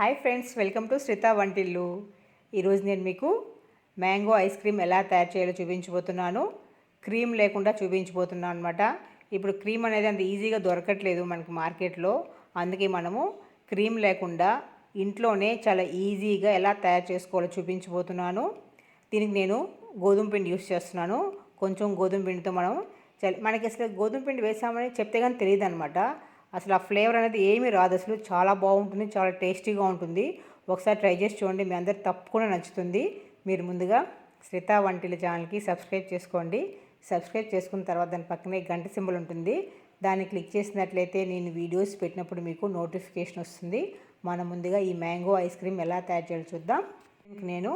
Hi friends welcome to Sreetha వంటిల్లు ఈరోజు నేను మీకు మ్యాంగో ఐస్ క్రీమ్ ఎలా తయారు చేయాలో చూపించబోతున్నాను. క్రీమ్ లేకుండా చూపించబోతున్నాను అనమాట ఇప్పుడు క్రీమ్ అనేది అంత ఈజీగా దొరకట్లేదు మనకి మార్కెట్లో. అందుకే మనము క్రీమ్ లేకుండా ఇంట్లోనే చాలా ఈజీగా ఎలా తయారు చేసుకోవాలో చూపించబోతున్నాను. దీనికి నేను గోధుమ పిండి యూస్ చేస్తున్నాను. కొంచెం గోధుమ పిండితో మనం మనకి అసలు గోధుమ పిండి వేసామని చెప్తే కానీ తెలియదు అనమాట అసలు ఆ ఫ్లేవర్ అనేది ఏమీ రాదు. అసలు చాలా బాగుంటుంది చాలా టేస్టీగా ఉంటుంది. ఒకసారి ట్రై చేసి చూడండి మీ అందరు తప్పకుండా నచ్చుతుంది. మీరు ముందుగా శ్రిత వంటిల ఛానల్కి సబ్స్క్రైబ్ చేసుకోండి. సబ్స్క్రైబ్ చేసుకున్న తర్వాత దాని పక్కనే గంట సింబల్ ఉంటుంది. దాన్ని క్లిక్ చేసినట్లయితే నేను వీడియోస్ పెట్టినప్పుడు మీకు నోటిఫికేషన్ వస్తుంది. మనం ముందుగా ఈ మ్యాంగో ఐస్ క్రీమ్ ఎలా తయారు చేయాలో చూద్దాం. నేను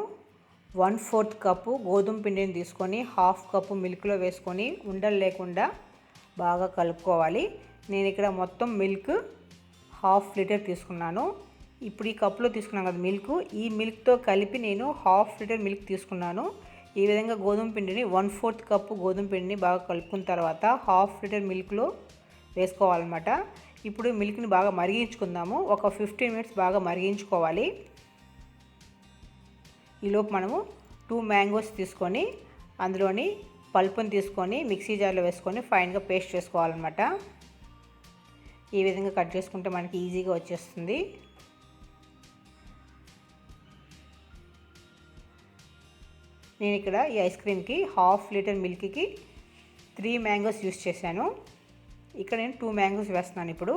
వన్ ఫోర్త్ కప్పు గోధుమ పిండిని తీసుకొని హాఫ్ కప్పు మిల్క్లో వేసుకొని ఉండలు లేకుండా బాగా కలుపుకోవాలి. నేను ఇక్కడ మొత్తం మిల్క్ హాఫ్ లీటర్ తీసుకున్నాను. ఇప్పుడు ఈ కప్పులో తీసుకున్నాను కదా మిల్క్ ఈ మిల్క్తో కలిపి నేను హాఫ్ లీటర్ మిల్క్ తీసుకున్నాను. ఈ విధంగా గోధుమ పిండిని వన్ ఫోర్త్ కప్పు గోధుమ పిండిని బాగా కలుపుకున్న తర్వాత హాఫ్ లీటర్ మిల్క్లో వేసుకోవాలన్నమాట. ఇప్పుడు మిల్క్ని బాగా మరిగించుకుందాము. ఒక ఫిఫ్టీన్ మినిట్స్ బాగా మరిగించుకోవాలి. ఈలోపు మనము టూ మ్యాంగోస్ తీసుకొని అందులోని పల్పుని తీసుకొని మిక్సీ జార్లో వేసుకొని ఫైన్గా పేస్ట్ చేసుకోవాలన్నమాట. ఈ విధంగా కట్ చేసుకుంటే మనకి ఈజీగా వచ్చేస్తుంది. నేను ఇక్కడ ఈ ఐస్ క్రీమ్కి హాఫ్ లీటర్ మిల్క్కి త్రీ మ్యాంగోస్ యూస్ చేశాను. ఇక్కడ నేను టూ మ్యాంగోస్ వేస్తున్నాను ఇప్పుడు.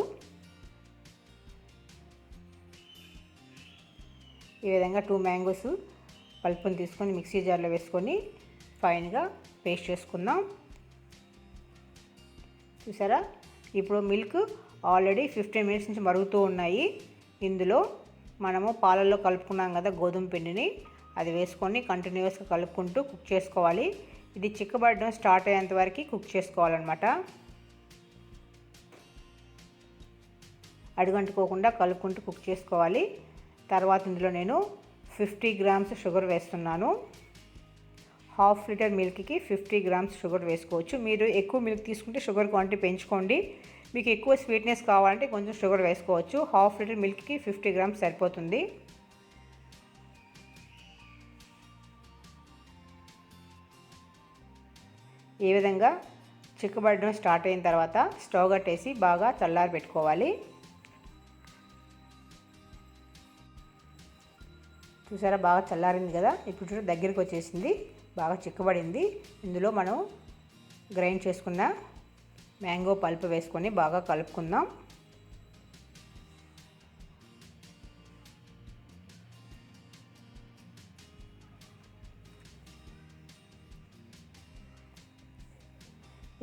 ఈ విధంగా టూ మ్యాంగోస్ పల్పుని తీసుకొని మిక్సీ జార్లో వేసుకొని ఫైన్గా పేస్ట్ చేసుకుందాం. చూసారా? ఇప్పుడు మిల్క్ ఆల్రెడీ ఫిఫ్టీన్ మినిట్స్ నుంచి మరుగుతూ ఉన్నాయి. ఇందులో మనము పాలల్లో కలుపుకున్నాం కదా గోధుమ పిండిని. అది వేసుకొని కంటిన్యూస్గా కలుపుకుంటూ కుక్ చేసుకోవాలి. ఇది చిక్కబడడం స్టార్ట్ అయ్యేంత వరకు కుక్ చేసుకోవాలన్నమాట. అడుగంటుకోకుండా కలుపుకుంటూ కుక్ చేసుకోవాలి. తర్వాత ఇందులో నేను ఫిఫ్టీ గ్రామ్స్ షుగర్ వేస్తున్నాను. హాఫ్ లీటర్ మిల్క్కి ఫిఫ్టీ గ్రామ్స్ షుగర్ వేసుకోవచ్చు. మీరు ఎక్కువ మిల్క్ తీసుకుంటే షుగర్ క్వాంటిటీ పెంచుకోండి. మీకు ఎక్కువ స్వీట్నెస్ కావాలంటే కొంచెం షుగర్ వేసుకోవచ్చు. హాఫ్ లీటర్ మిల్క్కి ఫిఫ్టీ గ్రామ్స్ సరిపోతుంది. ఈ విధంగా చిక్కబడడం స్టార్ట్ అయిన తర్వాత స్టవ్ కట్టేసి బాగా చల్లారి పెట్టుకోవాలి చూసారా బాగా చల్లారింది కదా? ఇప్పుడు చూడ దగ్గరికి వచ్చేసింది. బాగా చిక్కబడింది. ఇందులో మనం గ్రైండ్ చేసుకున్న మ్యాంగో పల్ప్ వేసుకొని బాగా కలుపుకుందాం.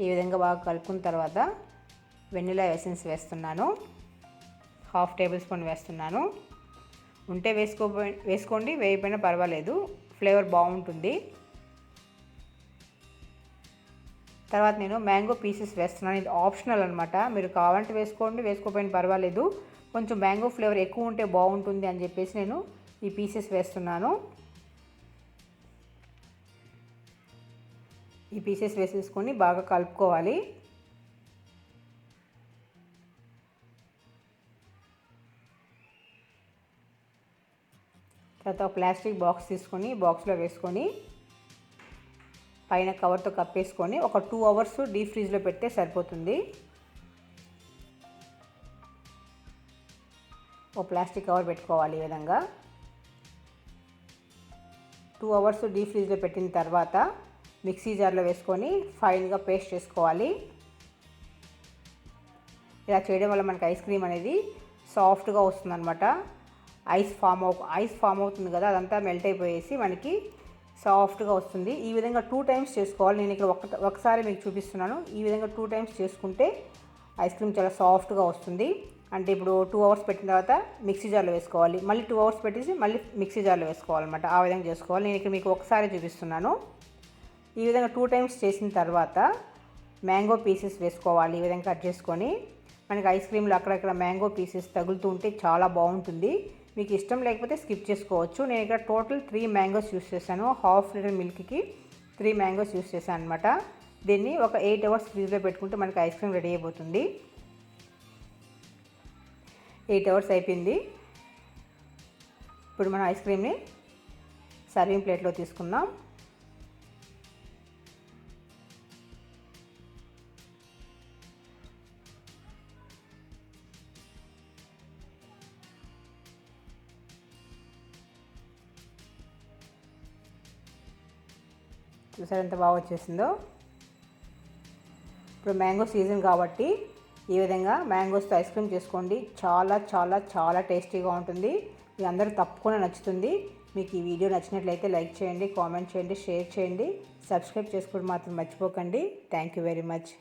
ఈ విధంగా బాగా కలుపుకున్న తర్వాత వెనిలా ఎసెన్స్ వేస్తున్నాను. హాఫ్ టేబుల్ స్పూన్ వేస్తున్నాను. ఉంటే వేసుకో వేసుకోండి వేయకపోయినా పర్వాలేదు. ఫ్లేవర్ బాగుంటుంది. తర్వాత నేను మ్యాంగో పీసెస్ వేస్తున్నాను. ఇది ఆప్షనల్ అనమాట మీరు కావాలంటే వేసుకోండి వేసుకోకపోయినా పర్వాలేదు. కొంచెం మ్యాంగో ఫ్లేవర్ ఎక్కువ ఉంటే బాగుంటుంది అని చెప్పేసి నేను ఈ పీసెస్ వేస్తున్నాను. ఈ పీసెస్ వేసేసుకొని బాగా కలుపుకోవాలి. తర్వాత ప్లాస్టిక్ బాక్స్ తీసుకొని బాక్స్లో వేసుకొని పైన కవర్తో కప్పేసుకొని ఒక టూ అవర్స్ డీప్ ఫ్రీజ్లో పెడితే సరిపోతుంది. ఒక ప్లాస్టిక్ కవర్ పెట్టుకోవాలి ఈ విధంగా. టూ అవర్స్ డీప్ ఫ్రీజ్లో పెట్టిన తర్వాత మిక్సీ జార్లో వేసుకొని ఫైన్గా పేస్ట్ చేసుకోవాలి. ఇలా చేయడం వల్ల మనకి ఐస్ క్రీమ్ అనేది సాఫ్ట్గా వస్తుందన్నమాట. ఐస్ ఫామ్ అవు ఐస్ ఫామ్ అవుతుంది కదా అదంతా మెల్ట్ అయిపోయేసి మనకి సాఫ్ట్గా వస్తుంది. ఈ విధంగా టూ టైమ్స్ చేసుకోవాలి. నేను ఇక్కడ ఒక ఒకసారి మీకు చూపిస్తున్నాను. ఈ విధంగా టూ టైమ్స్ చేసుకుంటే ఐస్ క్రీమ్ చాలా సాఫ్ట్గా వస్తుంది. అంటే ఇప్పుడు టూ అవర్స్ పెట్టిన తర్వాత మిక్సీ జార్లో వేసుకోవాలి. మళ్ళీ టూ అవర్స్ పెట్టేసి మళ్ళీ మిక్సీ జార్లో వేసుకోవాలన్నమాట. ఆ విధంగా చేసుకోవాలి. నేను ఇక్కడ మీకు ఒకసారి చూపిస్తున్నాను. ఈ విధంగా టూ టైమ్స్ చేసిన తర్వాత మ్యాంగో పీసెస్ వేసుకోవాలి. ఈ విధంగా కట్ చేసుకొని మనకి ఐస్ క్రీమ్లో అక్కడక్కడ మ్యాంగో పీసెస్ తగులుతూ ఉంటే చాలా బాగుంటుంది. మీకు ఇష్టం లేకపోతే స్కిప్ చేసుకోవచ్చు. నేను ఇక్కడ టోటల్ త్రీ మ్యాంగోస్ యూస్ చేశాను. హాఫ్ లీటర్ మిల్క్కి త్రీ మ్యాంగోస్ యూస్ చేశాను అనమాట దీన్ని ఒక ఎయిట్ అవర్స్ ఫ్రీజ్లో పెట్టుకుంటే మనకి ఐస్ క్రీమ్ రెడీ అయిపోతుంది. ఎయిట్ అవర్స్ అయిపోయింది. ఇప్పుడు మనం ఐస్ క్రీమ్ని సర్వింగ్ ప్లేట్లో తీసుకుందాం. చూసారు ఎంత బాగా వచ్చేసిందో? ఇప్పుడు మ్యాంగో సీజన్ కాబట్టి ఈ విధంగా మ్యాంగోస్తో ఐస్ క్రీమ్ చేసుకోండి. చాలా చాలా చాలా టేస్టీగా ఉంటుంది. మీ అందరూ తప్పకుండా నచ్చుతుంది. మీకు ఈ వీడియో నచ్చినట్లయితే లైక్ చేయండి కామెంట్ చేయండి షేర్ చేయండి. సబ్స్క్రైబ్ చేసుకోవడం మాత్రం మర్చిపోకండి. Thank you very much.